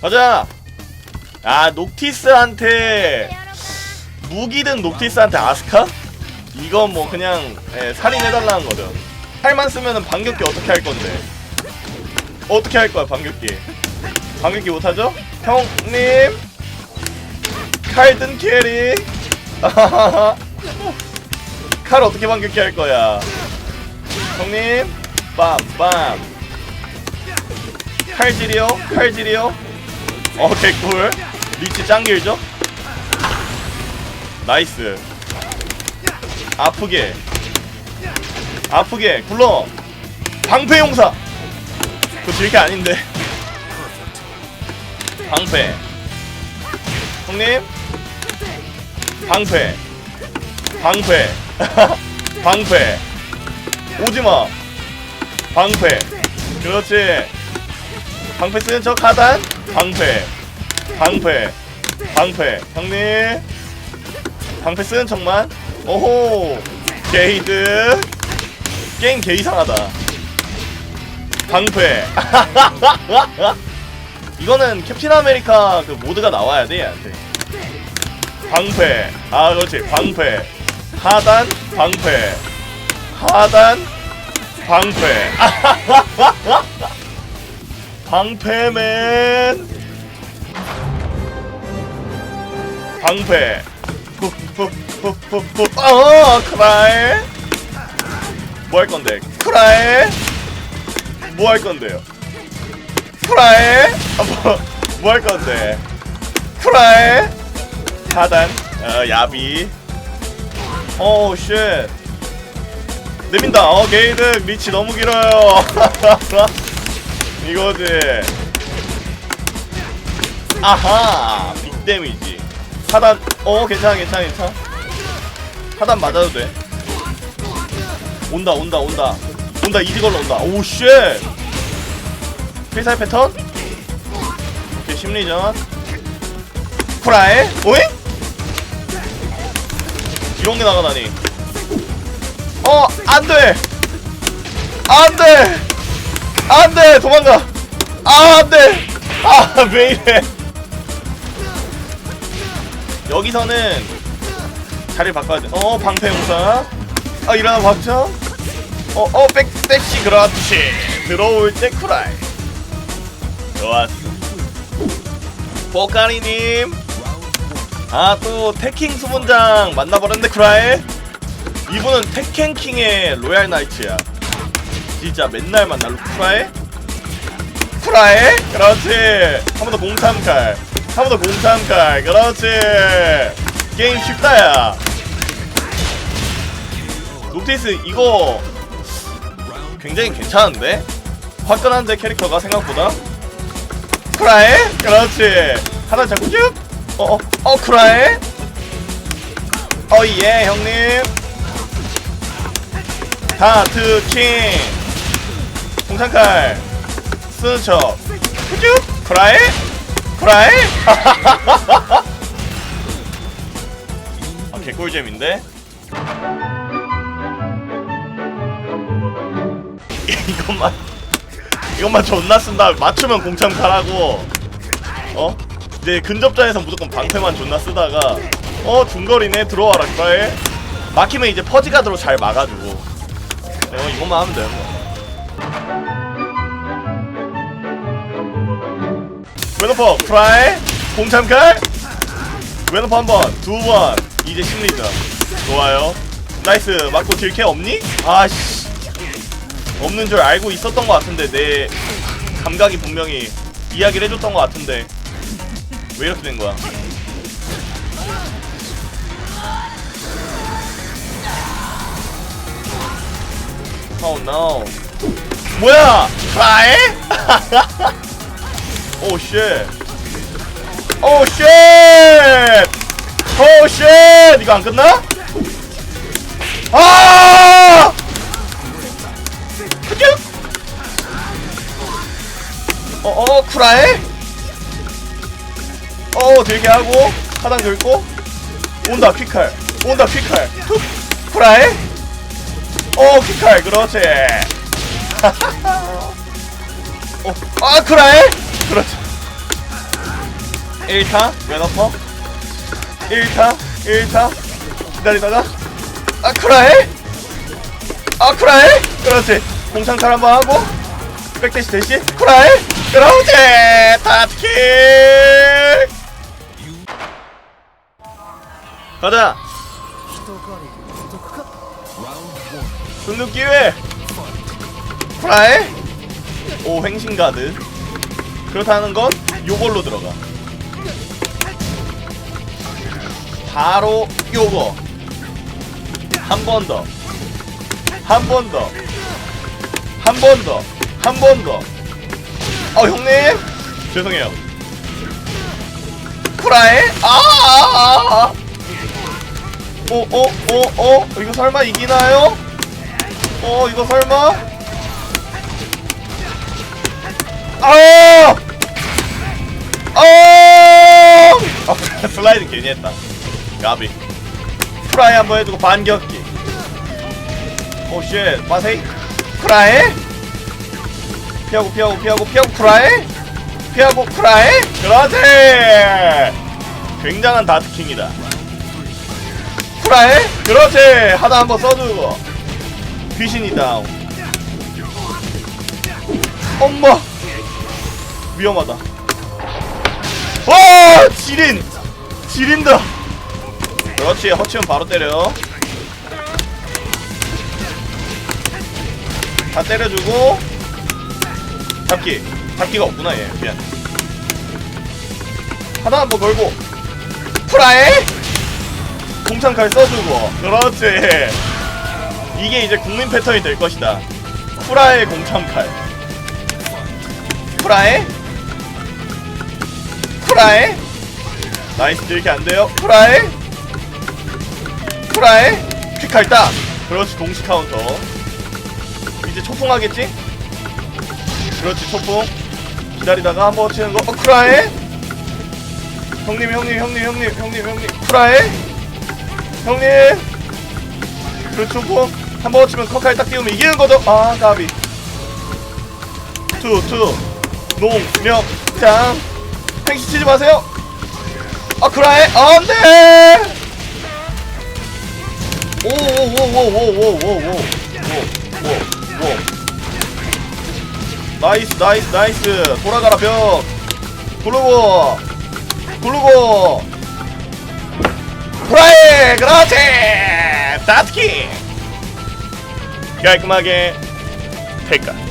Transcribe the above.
가자. 아 녹티스한테 무기든 녹티스한테 아스카? 이건 뭐 그냥 예, 살인해달라는 거죠. 칼만 쓰면은 반격기 어떻게 할 건데? 어떻게 할 거야 반격기? 반격기 못하죠? 형님? 칼든 캐리? 칼 어떻게 반격기 할 거야? 형님? 빰빰. 칼질이요? 칼질이요 어 개꿀. 리치 짱 길죠? 나이스. 아프게. 아프게. 굴러. 방패용사. 그거 질게 아닌데. 방패. 형님? 방패. 방패. 방패. 오지마. 방패. 그렇지 방패 쓰는 척 하단 방패. 방패. 방패. 형님. 방패 쓰는 척만. 오호. 게이드. 게임 개 이상하다. 방패. 이거는 캡틴 아메리카 그 모드가 나와야 돼 얘한테. 방패. 아 그렇지. 방패. 하단 방패. 하단 방패 방패맨. 방패. 푸푸푸푸푸 어 크라이 뭐할 건데? 크라이 뭐할 건데요? 크라이 뭐뭐 할 건데? 크라이 하단 어 야비. 오쉣. 내민다. 어 게이드. 리치 너무 길어요 이거지. 아하 빅 데미지. 하단 어 괜찮아 괜찮아 괜찮아. 하단 맞아도 돼. 온다 온다 온다. 온다 이지걸로 온다. 오쉣! 필살 패턴? 오케이 심리전. 프라이 오잉? 이런 게 나가다니. 어 안돼! 안돼 안돼 도망가. 아 안돼. 아왜 이래. 여기서는 자리 바꿔야 돼어 방패 용사 아 일어나 박쳐 어어 백대시 그렇지. 들어올 때 쿠라이. 좋았어. 보카리님. 아 또 태킹 수문장 만나버렸는데 쿠라이. 이분은 테켄킹의 로얄 나이츠야. 진짜 맨날 만나. 쿠라에? 쿠라에? 그렇지. 한 번 더 공삼칼. 한 번 더 공삼칼. 그렇지. 게임 쉽다야. 녹티스 이거 굉장히 괜찮은데? 화끈한데 캐릭터가 생각보다? 쿠라에? 그렇지. 하나 잡고 쭉. 어, 어, 어, 쿠라에? 어, 예, 형님. 하트 킹 공탄칼 쓰는 척. 후쭉 프라이? 프라이? 아 개꿀잼인데? 이것만 이것만 존나 쓴다. 맞추면 공참칼하고. 어? 이제 근접전에서 무조건 방패만 존나 쓰다가 어 중거리네. 들어와라 프라이. 막히면 이제 퍼지가드로 잘 막아주고. 어, 이것만 하면 되는 거야. 웨너퍼 프라이 공참칼 웨너퍼 한번 두번 이제 심리전 좋아요 나이스 맞고 딜캐 없니? 아씨 없는 줄 알고 있었던 것 같은데 내 감각이 분명히 이야기를 해줬던 것 같은데 왜 이렇게 된 거야 Oh no. 뭐야? 프라이? 오 쉣. 오 쉣. 오 쉣. 이거 안 끝나? 아! 그냥 어, 어, 쿠라이? 어, 되게 하고 하단 긁고 온다 퀵칼. 온다 퀵칼. 툭. 쿠라이? 오 키칼 그렇지 어, 아 그래 그렇지 1타? 왼어퍼 1타? 1타? 기다리다가? 아크라에 아크라에 그렇지. 공창탈 한번 하고 백대시 대시? 크라에 그렇지! 타트킥 가자! 승급 기회! 프라이 오 횡신가드 그렇다는 건 요걸로 들어가. 바로 요거. 한 번 더. 한 번 더. 한 번 더. 한 번 더. 어 형님? 죄송해요. 프라이? 아아아아 오오오오 이거 설마 이기나요? 어 이거 설마? 아! 아! 아 슬라이드 괜히 했다. 가비. 프라이 한번 해주고 반격기. 오 쉣. 마세이. 프라이. 피하고 피하고 피하고 피하고 프라이. 피하고 프라이. 그렇지. 굉장한 다트킹이다. 프라이. 그렇지. 하다 한번 써주고. 귀신이 다운. 엄마. 위험하다. 와! 지린! 지린다! 그렇지, 허치면 바로 때려. 다 때려주고. 잡기. 잡기가 없구나, 얘. 미안. 하나 한번 걸고. 프라이! 공창칼 써주고. 그렇지. 이게 이제 국민 패턴이 될 것이다. 프라의 공창칼. 프라이? 프라이? 나이스 이렇게 안 돼요. 프라이? 프라이? 퀵할 딱. 그렇지 동시 카운터. 이제 초풍 하겠지? 그렇지 초풍. 기다리다가 한 번 치는 거. 어 프라이? 형님 형님 형님 형님 형님 형님 프라이? 형님. 그 초풍 한 번 치면 컵칼 딱 띄우면 이기는 거죠. 아 가비. 투투 농명장 팽시 치지 마세요. 아 그라에 안돼. 오오오오오오오오오오오오 나이스 나이스 나이스 돌아가라 벽 굴르고 굴르고 프라이 그렇지 다트키 깔끔하게 패까